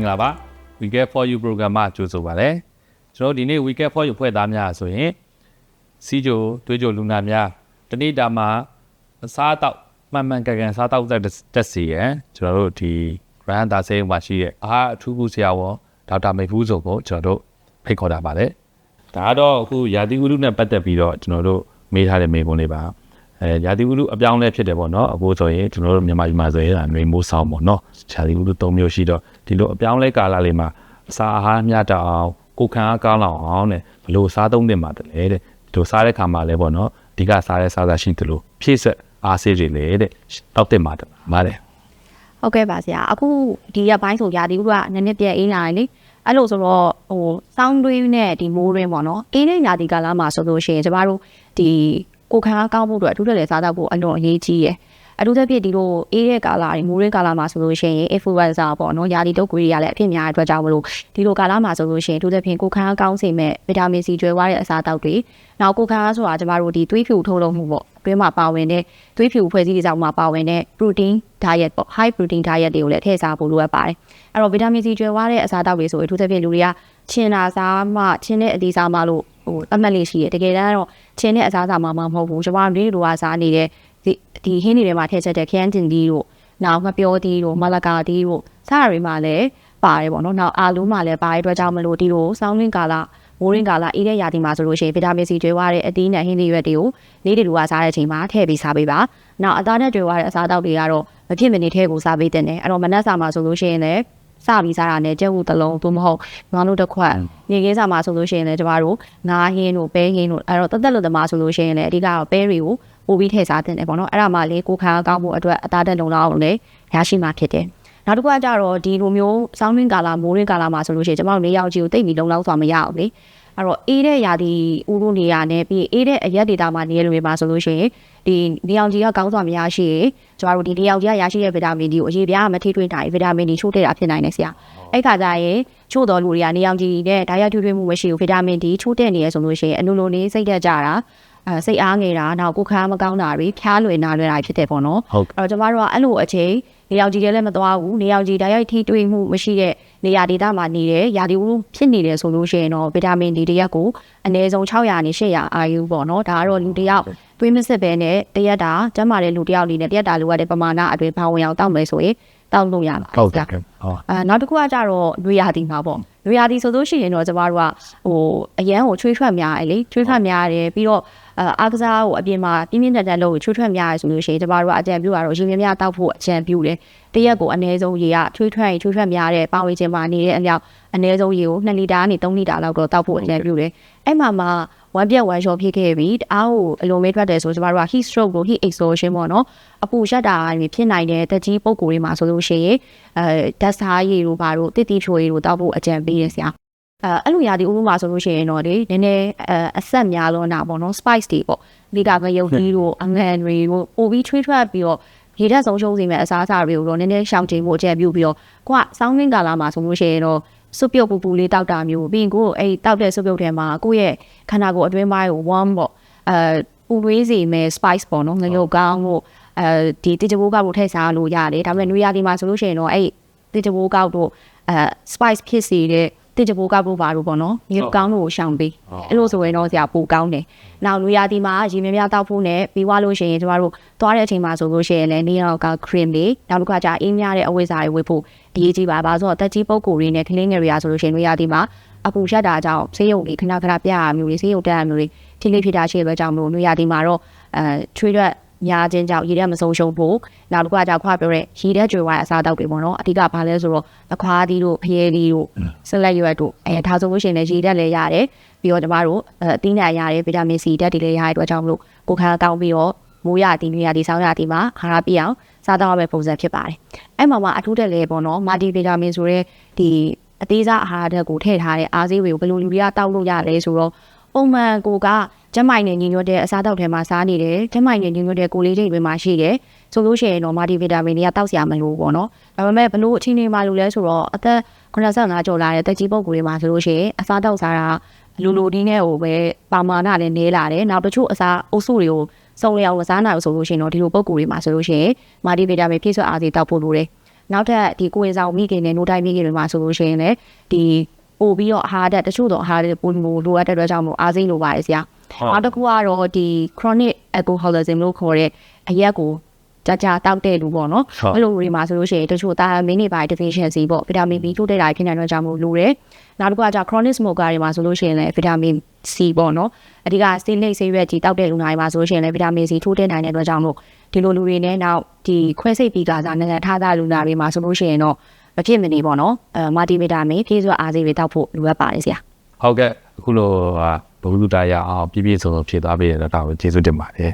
င်္ဂလာပါ We Get for You program မှာကြိုဆိုပါရစေကျွန်တော်တို့ဒီနေ့ We Get for You ဖွဲ့သားများဆိုရင်စီဂျိုတွေးကြိုလူနာများတနေ့တာမှာအစားအသောက်မှန်မှန်ကန်ကန်စားတောက်တက်တက်စီရယ်ကျွန်တော်တို့ဒီ Grand ဒါဆေးမှာရှိတဲ့အားအထူးကူဆရာဝန်ဒေါက်တာမေဖူးစုံကိုကျွန်တော်တို့ဖိတ်ခေါ်တာပါတယ်ဒါကတော့အခုရာသီဥတုနဲ့ပတ်သက်ပြီးတော့ကျွန်တော်တို့မေးထားတဲ့မေးခွန်းလေးပါအဲရာသီဥတုအပြောင်းအလဲဖြစ်တယ်ပေါ့နော်အခုဆိုရင်ကျွန်တော်တို့မြန်မာပြည်မှာဆိုရင်ဒါနေမိုးဆောင်ပေါ့နော်ရာသီဥတု၃မျိုးရှိတော့ ဒီလိုအပြောင်းအလဲကာလလေးမှာအစာအာဟာရမျှတအောင်ကိုယ်ခံအားကောင်းလောက်အောင်တဲ့ဘယ်လိုစားသုံးသင့်ပါတယ်လေတဲ့ဒီလိုစားတဲ့ခါမှာလဲပေါ့နော်အဓိကစားတဲ့စားစားရှိတယ်လို့ဖြည့်ဆက်အားစေးတွေလေတဲ့တောက်တင်ပါတယ်ပါတယ်ဟုတ်ကဲ့ပါဆရာအခုဒီရက်ပိုင်းဆိုရာဒီဥကနည်းနည်းပြည့်အေးလာတယ်လေအဲ့လိုဆိုတော့ဟိုစောင်းတွေးနဲ့ဒီမိုးရင်းပေါ့နော်အေးတဲ့ရာဒီကာလမှာဆိုလို့ရှိရင်ကျမတို့ဒီကိုခံအားကောင်းဖို့အတွက်အထူးတလဲစားတော့ဖို့အလွန်အရေးကြီးရယ် အထူးသဖြင့်ဒီလိုအေးတဲ့ကာလတွေမိုးရင်းကာလမှာဆိုလို့ရှိရင် influencer ပေါ့နော်ရာဒီတုပ်ကွေးတွေရလည်းအဖြစ်များတဲ့အတွက်ကြောင့်မလို့ဒီလိုကာလမှာဆိုလို့ရှိရင်အထူးသဖြင့်ကိုခံအားကောင်းစေမဲ့ဗီတာမင် C ကျွဲဝါတဲ့အစားအသောက်တွေနောက်ကိုခံအားဆိုတာကျမတို့ဒီသွေးဖြူထုတ်လုပ်မှုပေါ့အတွင်းမှာပါဝင်တဲ့သွေးဖြူဖွဲ့စည်းတွေကြောင့်မှာပါဝင်တဲ့ protein diet ပေါ့ high protein diet တွေကိုလည်းထည့်စားဖို့လိုအပ်ပါတယ်အဲ့တော့ဗီတာမင် C ကျွဲဝါတဲ့အစားအသောက်တွေဆိုအထူးသဖြင့်လူတွေကချင်းနာစားမှချင်းတဲ့အသေးစားမှလို့ဟိုအမှတ်လေးရှိတယ်တကယ်တမ်းတော့ချင်းတဲ့အစားအစာမှမဟုတ်ဘူးကျမတို့တွေလိုအစားနေတဲ့ ဒီဒီဟင်းတွေထဲမှာထည့်ချက်တဲ့ခရမ်းတင်ဒီတို့နောက်မပြောသေးတို့မလကာတီးတို့စားရတွေမှာလည်းပါတယ်ပေါ့နော်နောက်အာလူးမှာလည်းပါတဲ့အတွက်ကြောင့်မလို့ဒီလိုစောင်းလင်းကာလမိုးရင်းကာလအေးတဲ့ရာသီမှာဆိုလို့ရှိရင်ဗီတာမင် C ကျွေးဝတဲ့အသီးနဲ့ဟင်းသီးရွက်တွေကိုနေ့တလူကစားတဲ့အချိန်မှာထည့်ပြီးစားပေးပါ။နောက်အသားနဲ့ကျွေးဝတဲ့အစားအသောက်တွေကတော့မဖြစ်မနေထည့်ကိုစားပေးတဲ့။အဲ့တော့မနက်စာမှာဆိုလို့ရှိရင်လည်းစပြီးစားတာနဲ့ကြက်ဥတစ်လုံးသို့မဟုတ်ငါတို့တစ်ခွက်နေကင်းစာမှာဆိုလို့ရှိရင်လည်းကျမတို့ငါးဟင်းတို့ပဲဟင်းတို့အဲ့တော့တက်တက်လို့တမဆိုလို့ရှိရင်လည်းအဓိကတော့ပဲတွေကို ပို့ပြီးထည့်စားတဲ့ပေါ့နော်အဲ့ဒါမှလေကိုခံကောင်းဖို့အတွက်အသားတက်လုံလောက်အောင်လည်းရရှိမှာဖြစ်တယ်နောက်တစ်ခုကကြတော့ဒီလိုမျိုးစောင်းရင်းကာလာမိုးရင်းကာလာမှာဆိုလို့ရှိရင်ကျမတို့နေရောက်ကြီးကိုတိတ်ပြီးလုံလောက်စွာမရအောင်လေအဲ့တော့အေးတဲ့ရာသီဥတုနေရာနဲ့ပြီးအေးတဲ့အရက်ဒေတာမှာနေရလို့ပဲပါဆိုလို့ရှိရင်ဒီနေအောင်ကြီးကကောင်းစွာမရရှိရင်ကျမတို့ဒီနေအောင်ကြီးကရရှိတဲ့ဗီတာမင်ဒီကိုအရေးပြားမထိထွေးနိုင်ဗီတာမင်ဒီချို့တဲ့တာဖြစ်နိုင်တယ်ဆရာအဲ့ခါကျရင်ချို့တော်လူတွေကနေအောင်ကြီးနဲ့ဓာတ်ရထွေးထွေးမှုမရှိဘူးဗီတာမင်ဒီချို့တဲ့နေရဆိုလို့ရှိရင်အလိုလိုလေးစိတ်တက်ကြတာ အဲစိတ်အားငယ်တာနောက်ကိုယ်ခါမကောင်းတာတွေဖျားလွယ်နာလွယ်တာဖြစ်တယ်ပေါ့နော်ဟုတ်အဲ့တော့ကျမတို့ကအဲ့လိုအချိန်နေရောင်ကြီးတွေလည်းမသွားဘူးနေရောင်ကြီးဓာတ်ရိုက်ထိတွေ့မှုမရှိတဲ့နေရာဒေသမှာနေတယ်ရာသီဥတုဖြစ်နေတယ်ဆိုလို့ရှိရင်တော့ဗီတာမင် D တစ်ရက်ကိုအနည်းဆုံး600နဲ့800အာယူပေါ့နော်ဒါကတော့လူတစ်ယောက်သွေးမစစ်ပဲနဲ့တစ်ရက်တာကျန်းမာတဲ့လူတစ်ယောက်အနေနဲ့တစ်ရက်တာလိုရတဲ့ပမာဏအတွင်းဘာဝင်အောင်တောက်မယ်ဆိုရင်တောက်လို့ရပါဟုတ်တယ်ဟုတ်အဲနောက်တစ်ခုကကြတော့နွေရာသီမှာပေါ့နွေရာသီဆိုလို့ရှိရင်တော့ကျမတို့ကဟိုအရန်ကိုချွေးထွက်များတယ်လေချွေးထွက်များတယ်ပြီးတော့ အဲအားကစားကိုအပြင်မှာပြင်းပြင်းထန်ထန်လုပ်ချွေးထွက်များရဆိုလို့ရှိရင်ကျမတို့ကအကြံပြုရတော့ရေမြများတောက်ဖို့အကြံပြုတယ်တရက်ကိုအနည်းဆုံးရေကချွေးထွက်ရင်ချွေးထွက်များတဲ့ပါဝင်ခြင်းမှာနေတဲ့အလျောက်အနည်းဆုံးရေကို2လီတာကနေ3လီတာလောက်တော့တောက်ဖို့အကြံပြုတယ်အဲ့မှာမှာ one ပြက် one shot ဖြစ်ခဲ့ပြီတအားကိုအလုံးမဲထွက်တယ်ဆိုကျမတို့က heat stroke ကို heat exhaustion ပေါ့နော်အပူရှက်တာတွေဖြစ်နိုင်တဲ့တက်ကြီးပုံကိုယ်တွေမှာဆိုလို့ရှိရင်အဲဓာတ်စားရည်တို့ဘာတို့တိတိဖြိုရည်တို့တောက်ဖို့အကြံပေးရဆရာ အဲအဲ့လိုရာဒီဥပမာဆိုလို့ရှိရင်တော့လေနည်းနည်းအအဆက်များလွန်းတာပေါ့နော် spice တွေပေါ့ဒီကမယုတ်ကြီးတို့အငန်တွေတို့ပို့ပြီးထွေးထွက်ပြီးတော့ရေဓာတ်ဆုံးရှုံးစေမဲ့အစားအစာတွေကိုတော့နည်းနည်းရှောင်ကျဉ်ဖို့အကြံပြုပြီးတော့ကိုကစောင်းရင်းကာလာမှာဆိုလို့ရှိရင်တော့စွပ်ပြုတ်ပူပူလေးတောက်တာမျိုးပြီးရင်ကိုယ်အဲ့တောက်တဲ့စွပ်ပြုတ်ထဲမှာကိုယ့်ရဲ့ခန္ဓာကိုယ်အတွင်းပိုင်းကို warm ပေါ့အဲပူနွေးစေမဲ့ spice ပေါ့နော်ငရုတ်ကောင်းဖို့အဲဒီတိကျဘိုးကောက်လို့ထည့်စားလို့ရတယ်ဒါပေမဲ့နွေရာသီမှာဆိုလို့ရှိရင်တော့အဲ့တိကျဘိုးကောက်တို့အဲ spice ဖြစ်စေတဲ့ တိကျဘိုးကောက်တို့ပါလို့ပေါ့နော်ငရုတ်ကောင်းတို့ကိုရှောင်ပေးအဲ့လိုဆိုရင်တော့ဆရာပိုကောင်းတယ်နောက်နွေရာသီမှာရေများများတောက်ဖို့နဲ့ပြီးွားလို့ရှိရင်ကျမတို့သွားတဲ့အချိန်မှာဆိုလို့ရှိရင်လည်းနေရောက်က cream လေးနောက်တစ်ခါကျအေးများတဲ့အဝိဇ္ဇာတွေဝတ်ဖို့အရေးကြီးပါပါဆိုတော့တက်ကြီးပုဂ္ဂိုလ်တွေနဲ့ကလေးငယ်တွေကဆိုလို့ရှိရင်နွေရာသီမှာအပူရှက်တာကြောင့်ဆေးရုံတွေခဏခဏပြရမျိုးတွေဆေးရုံတက်ရမျိုးတွေထိလေးဖြစ်တာရှိတဲ့အတွက်ကြောင့်မလို့နွေရာသီမှာတော့အဲချွေးရက် ညာချင်းကြောင့်ရေထဲမဆုံးရှုံးဖို့နောက်တစ်ခုကကြောင့်ခွာပြောတဲ့ရေထဲကျွေဝါအစားတောက်တွေပေါ့နော်အဓိကဘာလဲဆိုတော့အခွားသီးတို့ဖျဲသီးတို့ဆက်လက်ရွက်တို့အဲဒါဆိုလို့ရှိရင်လည်းရေတက်လည်းရတယ်ပြီးတော့ကျမတို့အသီးနှံရတယ်ဗီတာမင်စီဓာတ်တွေလည်းရတဲ့အတွက်ကြောင့်မလို့ကိုခါတောင်းပြီးတော့မိုးရတီနွေရတီဆောင်းရတီမှာခါရပြအောင်စားတော့ရမယ့်ပုံစံဖြစ်ပါတယ်အဲ့မှာမှအထူးတက်လေပေါ့နော်မာတီဗီတာမင်ဆိုတဲ့ဒီအသေးစားအာဟာရဓာတ်ကိုထည့်ထားတဲ့အားဆေးတွေကိုဘယ်လိုလူတွေကတောက်လို့ရလဲဆိုတော့ပုံမှန်ကိုက ကျမိုင်နဲ့ညီညွတ်တဲ့အစားအသောက်ထဲမှာစားနေတယ်ကျမိုင်နဲ့ညီညွတ်တဲ့ကိုလေးတွေပဲမှာရှိတယ်ဆိုလို့ရှိရင်တော့မာတီဗီတာမင်တွေကတောက်စရာမလိုပေါ့နော်ဒါပေမဲ့ဘလို့အချင်းချင်းမှလို့လဲဆိုတော့အသက်85ကျော်လာတဲ့တက်ကြီးပုဂ္ဂိုလ်တွေမှာဆိုလို့ရှိရင်အစားတောက်စားတာလူလူဒီနဲ့ဟိုပဲပါမာနနဲ့နေလာတယ်နောက်တချို့အစားအုပ်စုတွေကိုစုံလျောင်မစားနိုင်ဘူးဆိုလို့ရှိရင်တော့ဒီလိုပုဂ္ဂိုလ်တွေမှာဆိုလို့ရှိရင်မာတီဗီတာမင်ဖြည့်စွက်အားစီတောက်ဖို့လိုတယ်နောက်ထပ်ဒီကိုယ်ဆောင်မိခင်နဲ့နိုးတိုင်းမိခင်တွေမှာဆိုလို့ရှိရင်လည်းဒီပို့ပြီးတော့အဟာတက်တချို့တော့အဟာတက်ပို့လို့လိုအပ်တဲ့အတွက်ကြောင့်မို့အားစိမ့်လိုပါတယ်ဆရာဟုတ် နောက်တစ်ခုကတော့ဒီ chronic alcoholism လို့ခေါ်တဲ့အရက်ကိုကြာကြာတောက်တဲ့လူပေါ့နော်ဟုတ်အဲ့လိုတွေမှာဆိုလို့ရှိရင်တချို့တာမင်းနေပိုင်း deficiency ပေါ့ဗီတာမင် B ထိုးတဲ့တာဖြစ်နေတဲ့အတွက်ကြောင့်မို့လိုတယ်နောက်တစ်ခုကကြာ chronic smoker တွေမှာဆိုလို့ရှိရင်လည်းဗီတာမင် C ပေါ့နော်အဓိကဆေးလိပ်ဆေးရွက်ကြီးတောက်တဲ့လူနာတွေမှာဆိုလို့ရှိရင်လည်းဗီတာမင် C ထိုးတဲ့နိုင်တဲ့အတွက်ကြောင့်မို့ဒီလိုလူတွေနဲ့နောက်ဒီခွဲစိတ်ပြီးကစားနေတဲ့ထားသားလူနာတွေမှာဆိုလို့ရှိရင်တော့မဖြစ်မနေပေါ့နော်အဲမာတီဗီတာမင်ဖြည့်စွက်အားဆေးတွေတောက်ဖို့လိုအပ်ပါတယ်ဆရာဟုတ်ကဲ့အခုလို ဟာဘုလူတာရအောင်ပြည့်ပြည့်စုံစုံဖြည့်သွားပေးရတော့ဒါကိုကျေးဇူးတင်ပါတယ်